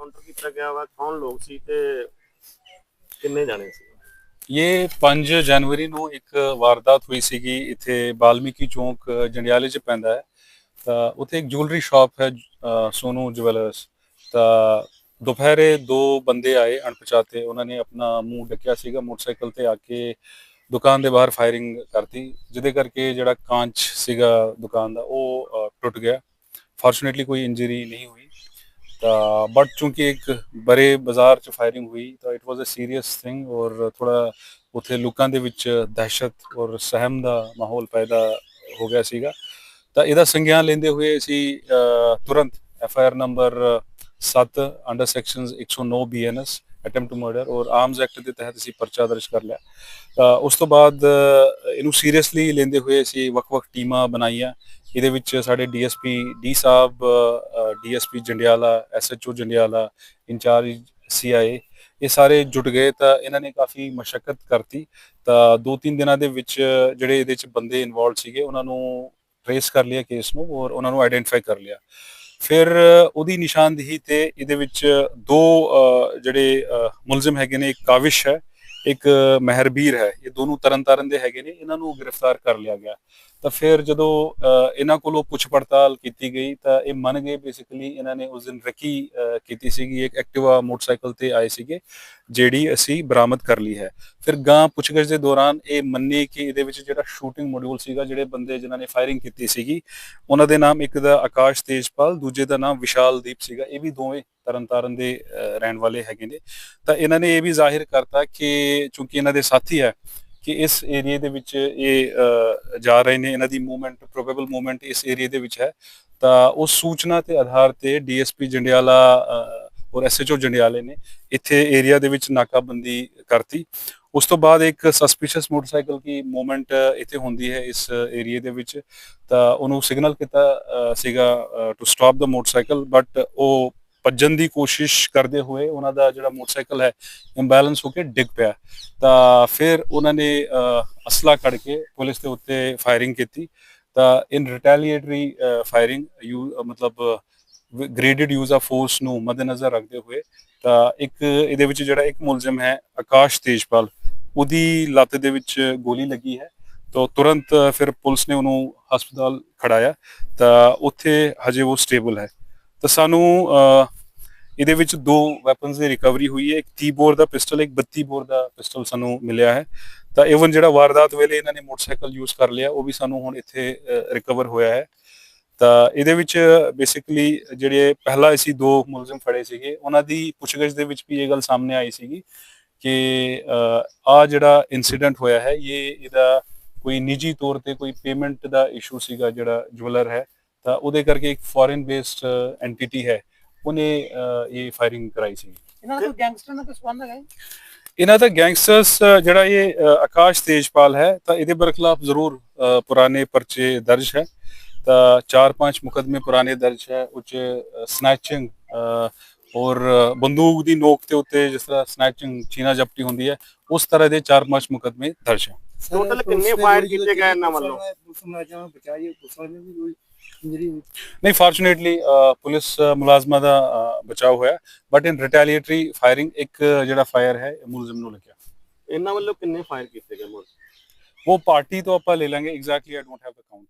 Counter ਕੀਤਾ ਗਿਆ ਵਾ ਕੌਣ ਲੋਕ ਸੀ ਤੇ ਕਿੰਨੇ ਜਾਣੇ ਸੀ? ਇਹ 5 ਜਨਵਰੀ ਨੂੰ ਇੱਕ ਵਾਰਦਾਤ ਹੋਈ ਸੀਗੀ ਇੱਥੇ ਬਾਲਮੀਕੀ ਚੌਂਕ ਜੰਡਿਆਲੇ 'ਚ ਪੈਂਦਾ ਹੈ। ਤਾਂ ਉੱਥੇ ਇੱਕ ਜੁਐਲਰੀ ਸ਼ਾਪ ਹੈ ਅ, ਸੋਨੂ ਜਵੈਲਰਸ ਤਾਂ ਦੁਪਹਿਰੇ ਦੋ ਬੰਦੇ ਆਏ ਅਣਪਛਾਤੇ ਉਹਨਾਂ ਨੇ ਆਪਣਾ ਮੂੰਹ ਢੱਕਿਆ ਸੀਗਾ ਮੋਟਰਸਾਈਕਲ ਤੇ ਆ ਕੇ ਦੁਕਾਨ ਦੇ ਬਾਹਰ ਫਾਇਰਿੰਗ ਕਰਤੀ ਜਿਹਦੇ ਕਰਕੇ ਜਿਹੜਾ ਕਾਂਚ ਸੀਗਾ ਦੁਕਾਨ ਦਾ ਉਹ ਟੁੱਟ ਗਿਆ। ਫੋਰਚੂਨੇਟਲੀ ਕੋਈ ਇੰਜਰੀ ਨਹੀਂ ਹੋਈ। ਤਾਂ ਬਟ ਚूंकि ਇੱਕ ਬੜੇ ਬਾਜ਼ਾਰ ਚ ਫਾਇਰਿੰਗ ਹੋਈ, ਤਾਂ it was a serious thing ਔਰ ਥੋੜਾ ਉਥੇ ਲੋਕਾਂ ਦੇ ਵਿੱਚ ਦਹਿਸ਼ਤ ਔਰ ਸਹਿਮ ਦਾ ਮਾਹੌਲ ਪੈਦਾ ਹੋ ਗਿਆ ਸੀਗਾ। ਤਾਂ ਇਹਦਾ ਸੰਗਿਆਨ ਲੈਂਦੇ ਹੋਏ ਅਸੀਂ ਤੁਰੰਤ F I R number 7 under sections 109 BNS attempt to murder ਔਰ ਆਰਮਸ ਐਕਟ ਦੇ ਤਹਿਤ ਅਸੀਂ ਪਰਚਾ ਦਰਜ ਕਰ ਲਿਆ। ਉਸ ਤੋਂ ਬਾਅਦ ਇਹਨੂੰ ਸੀਰੀਅਸਲੀ ਲੈਂਦੇ ਹੋਏ ਅਸੀਂ ਵੱਖ-ਵੱਖ ਟੀਮਾਂ ਬਣਾਈਆਂ। ਇਹਦੇ ਵਿੱਚ ਸਾਡੇ ਡੀਐਸਪੀ ਡੀ ਸਾਹਿਬ DSP Jandiala, SHO Jandiala, incharge CIA ਇਹ ਸਾਰੇ ਜੁਟ ਗਏ ਤਾਂ ਇਹਨਾਂ ਨੇ ਕਾਫੀ ਮਸ਼ੱਕਤ ਕਰਤੀ। ਤਾਂ ਦੋ ਤਿੰਨ ਦਿਨਾਂ ਦੇ ਵਿੱਚ ਜਿਹੜੇ ਇਹਦੇ ਚ ਬੰਦੇ ਇਨਵੋਲਡ ਸੀਗੇ, ਉਹਨਾਂ ਨੂੰ ਟ੍ਰੇਸ ਕਰ ਲਿਆ ਕੇਸ ਨੂੰ ਔਰ ਉਹਨਾਂ ਨੂੰ ਆਇਡੈਂਟੀਫਾਈ ਕਰ ਲਿਆ। ਫਿਰ ਉਹਦੀ ਨਿਸ਼ਾਨਦੇਹੀ ਤੇ ਇਹਦੇ ਵਿੱਚ ਦੋ ਜਿਹੜੇ ਮੁਲਜ਼ਮ ਹੈਗੇ ਨੇ, ਇੱਕ ਕਾਵਿਸ਼ ਹੈ। ਇੱਕ ਮਹਿਰਬੀਰ ਹੈ ਇਹ ਦੋਨੋਂ ਤਰਨਤਾਰਨ ਦੇ ਹੈਗੇ ਨੇ ਇਹਨਾਂ ਨੂੰ ਗ੍ਰਿਫਤਾਰ ਕਰ ਲਿਆ ਗਿਆ। ਤਾਂ ਫਿਰ ਜਦੋਂ ਅ, ਇਹਨਾਂ ਕੋਲੋਂ ਪੁੱਛ ਪੜਤਾਲ ਕੀਤੀ ਗਈ ਤਾਂ ਇਹ ਮੰਨ ਗਏ ਬੇਸਿਕਲੀ ਇਹਨਾਂ ਨੇ ਉਸ ਦਿਨ ਰਕੀ ਕੀਤੀ ਸੀਗੀ ਇੱਕ ਐਕਟਿਵਾ ਮੋਟਰਸਾਈਕਲ ਤੇ ਆਏ ਸੀਗੇ ਜਿਹੜੀ ਅਸੀਂ ਬਰਾਮਦ ਕਰ ਲਈ ਹੈ। ਫਿਰ ਗਾਂ ਪੁੱਛਗਿੱਛ ਦੇ ਦੌਰਾਨ ਇਹ ਮੰਨੇ ਕਿ ਇਹਦੇ ਵਿੱਚ ਜਿਹੜਾ ਸ਼ੂਟਿੰਗ ਮੋਡਿਊਲ ਸੀਗਾ ਜਿਹੜੇ ਬੰਦੇ ਜਿਨ੍ਹਾਂ ਨੇ ਫਾਇਰਿੰਗ ਕੀਤੀ ਸੀਗੀ ਉਹਨਾਂ ਦੇ ਨਾਮ ਇੱਕ ਦਾ ਆਕਾਸ਼ ਤੇਜਪਾਲ ਦੂਜੇ ਦਾ ਨਾਮ ਵਿਸ਼ਾਲਦੀਪ ਸੀਗਾ ਇਹ ਵੀ ਦੋਵੇਂ ਤਰਨਤਾਰਨ ਦੇ ਰਹਿਣ ਵਾਲੇ ਹੈਗੇ ਨੇ। ਤਾਂ ਇਹਨਾਂ ਨੇ ਇਹ ਵੀ ਜ਼ਾਹਿਰ ਕਰਤਾ ਕਿ ਚੂੰਕਿ ਇਹਨਾਂ ਦੇ ਸਾਥੀ ਹੈ ਕਿ ਇਸ ਏਰੀਆ ਦੇ ਵਿੱਚ ਇਹ ਜਾ ਰਹੇ ਨੇ। ਇਹਨਾਂ ਦੀ ਮੂਵਮੈਂਟ ਪ੍ਰੋਬੇਬਲ ਮੂਵਮੈਂਟ ਇਸ ਏਰੀਆ ਦੇ ਵਿੱਚ ਹੈ। ਤਾਂ ਉਸ ਸੂਚਨਾ ਤੇ ਆਧਾਰ ਤੇ ਡੀਐਸਪੀ ਜੰਡਿਆਲਾ ਔਰ ਐਸਐਚਓ ਜੰਡਿਆਲੇ ਨੇ ਇੱਥੇ ਏਰੀਆ ਦੇ ਵਿੱਚ ਨਾਕਾਬੰਦੀ ਕਰਤੀ। ਉਸ ਤੋਂ ਬਾਅਦ ਇੱਕ ਸਸਪੀਸ਼ੀਅਸ ਮੋਟਰਸਾਈਕਲ ਦੀ ਮੂਵਮੈਂਟ ਇੱਥੇ ਹੁੰਦੀ ਹੈ ਇਸ ਏਰੀਆ ਦੇ ਵਿੱਚ। ਤਾਂ ਉਹਨੂੰ ਸਿਗਨਲ ਕੀਤਾ ਸੀਗਾ ਟੂ ਸਟਾਪ ਦਾ ਮੋਟਰਸਾਈਕਲ ਬਟ ਉਹ ਭੱਜਣ ਦੀ ਕੋਸ਼ਿਸ਼ ਕਰਦੇ ਹੋਏ ਉਹਨਾਂ ਦਾ ਜਿਹੜਾ ਮੋਟਰਸਾਈਕਲ ਹੈ ਇੰਬੈਲੈਂਸ ਹੋ ਕੇ ਡਿੱਗ ਪਿਆ। ਤਾਂ ਫਿਰ ਉਹਨਾਂ ਨੇ ਅਸਲਾ ਕੱਢ ਕੇ ਪੁਲਿਸ ਦੇ ਉੱਤੇ ਫਾਇਰਿੰਗ ਕੀਤੀ। ਤਾਂ ਇਨ ਰਿਟੈਲੀਏਟਰੀ ਫਾਇਰਿੰਗ ਯੂ, ਮਤਲਬ ਗ੍ਰੇਡਡ ਯੂਜ਼ ਆਫ ਫੋਰਸ ਨੂੰ ਮੱਦੇਨਜ਼ਰ ਰੱਖਦੇ ਹੋਏ, ਤਾਂ ਇੱਕ ਇਹਦੇ ਵਿੱਚ ਜਿਹੜਾ ਇੱਕ ਮੁਲਜ਼ਮ ਹੈ, ਆਕਾਸ਼ ਤੇਜਪਾਲ, ਉਹਦੀ ਲੱਤ ਦੇ ਵਿੱਚ ਗੋਲੀ ਲੱਗੀ ਹੈ। ਤਾਂ ਤੁਰੰਤ ਫਿਰ ਪੁਲਿਸ ਨੇ ਉਹਨੂੰ ਹਸਪਤਾਲ ਖੜਾਇਆ। ਤਾਂ ਉੱਥੇ ਹਜੇ ਉਹ ਸਟੇਬਲ ਹੈ। ਤਾਂ ਸਾਨੂੰ ਇਹਦੇ ਵਿੱਚ ਦੋ ਵੈਪਨਸ ਦੀ ਰਿਕਵਰੀ ਹੋਈ ਹੈ, ਇੱਕ 30 ਬੋਰ ਦਾ ਪਿਸਟਲ ਇੱਕ 32 ਬੋਰ ਦਾ ਪਿਸਟਲ ਸਾਨੂੰ ਮਿਲਿਆ ਹੈ। ਤਾਂ ਇਵਨ ਜਿਹੜਾ ਵਾਰਦਾਤ ਵੇਲੇ ਇਹਨਾਂ ਨੇ ਮੋਟਰਸਾਈਕਲ ਯੂਜ਼ ਕਰ ਲਿਆ, ਉਹ ਵੀ ਸਾਨੂੰ ਹੁਣ ਇੱਥੇ ਰਿਕਵਰ ਹੋਇਆ ਹੈ। ਤਾਂ ਇਹਦੇ ਵਿੱਚ ਬੇਸਿਕਲੀ ਜਿਹੜੇ ਪਹਿਲਾਂ ਅਸੀਂ ਦੋ ਮੁਲਜ਼ਮ ਫੜੇ ਸੀਗੇ, ਉਹਨਾਂ ਦੀ ਪੁੱਛਗਿੱਛ ਦੇ ਵਿੱਚ ਵੀ ਇਹ ਗੱਲ ਸਾਹਮਣੇ ਆਈ ਸੀਗੀ ਕਿ ਆ ਜਿਹੜਾ ਇਨਸੀਡੈਂਟ ਹੋਇਆ ਹੈ, ਇਹ ਇਹਦਾ ਕੋਈ ਨਿੱਜੀ ਤੌਰ ਤੇ ਕੋਈ ਪੇਮੈਂਟ ਦਾ ਇਸ਼ੂ ਸੀਗਾ ਜਿਹੜਾ ਜੁਐਲਰ ਹੈ। ਤਾਂ ਉਹਦੇ ਕਰਕੇ ਇੱਕ ਫੋਰਨ ਬੇਸਡ ਐਂਟੀਟੀ ਹੈ। ਉਹਨੇ ਅ, ਇਹ ਫਾਇਰਿੰਗ ਕਰਾਈ ਸੀ ਇਹਨਾਂ ਦਾ ਕੋਈ ਗੈਂਗਸਟਰ ਨਾਲ ਕੋਈ ਸੰਬੰਧ ਹੈਗਾ ਜੀ? ਇਹਨਾਂ ਦਾ ਗੈਂਗਸਟਰਸ ਜਿਹੜਾ ਇਹ ਅ, ਆਕਾਸ਼ ਤੇਜਪਾਲ ਹੈ ਤਾਂ ਇਹਦੇ ਬਰਖਲਾਫ ਜ਼ਰੂਰ ਅ, ਪੁਰਾਣੇ ਪਰਚੇ ਦਰਜ ਹੈ ਤਾਂ ਚਾਰ ਪੰਜ ਮੁਕਦਮੇ ਪੁਰਾਣੇ ਦਰਜ ਹੈ ਉੱਚ ਸਨੈਚਿੰਗ ਔਰ ਅ, ਬੰਦੂਕ ਦੀ ਨੋਕ ਤੇ ਉੱਤੇ ਜਿਸ ਤਰ੍ਹਾਂ ਸਨੈਚਿੰਗ ਚੀਨਾ ਜ਼ਬਤੀ ਹੁੰਦੀ ਹੈ ਉਸ ਤਰ੍ਹਾਂ ਦੇ ਚਾਰ ਪੰਜ ਮੁਕਦਮੇ ਦਰਜ ਹੈ Total ਕਿੰਨੇ fire ਕੀਤੇ ਗਏ ਇਹਨਾਂ ਵੱਲੋਂ? ਪੁਲਿਸ ਮੁਲਾਜ਼ਮਾਂ ਬਚਾਈ ਪੁਲਿਸ ਵਾਲੇ ਵੀ ਕੋਈ ਇੰਜਰੀ ਨਹੀਂ ਫਾਰਚੂਨੇਟਲੀ ਪੁਲਿਸ ਮੁਲਾਜ਼ਮਾਂ ਦਾ ਅ, ਬਚਾਅ ਹੋਇਆ ਬਟ ਇਨ ਰਿਟੈਲੀਏਟਰੀ ਫਾਇਰਿੰਗ ਇੱਕ ਜਿਹੜਾ ਫਾਇਰ ਹੈ ਮੁਲਜ਼ਮ ਨੂੰ ਲੱਗਿਆ ਇਹਨਾਂ ਵੱਲੋਂ ਕਿੰਨੇ ਫਾਇਰ ਕੀਤੇ ਗਏ ਮੁਲਜ਼ਮ ਉਹ ਪਾਰਟੀ ਤੋਂ ਆਪਾਂ ਲੈ ਲਾਂਗੇ exactly I don't have the count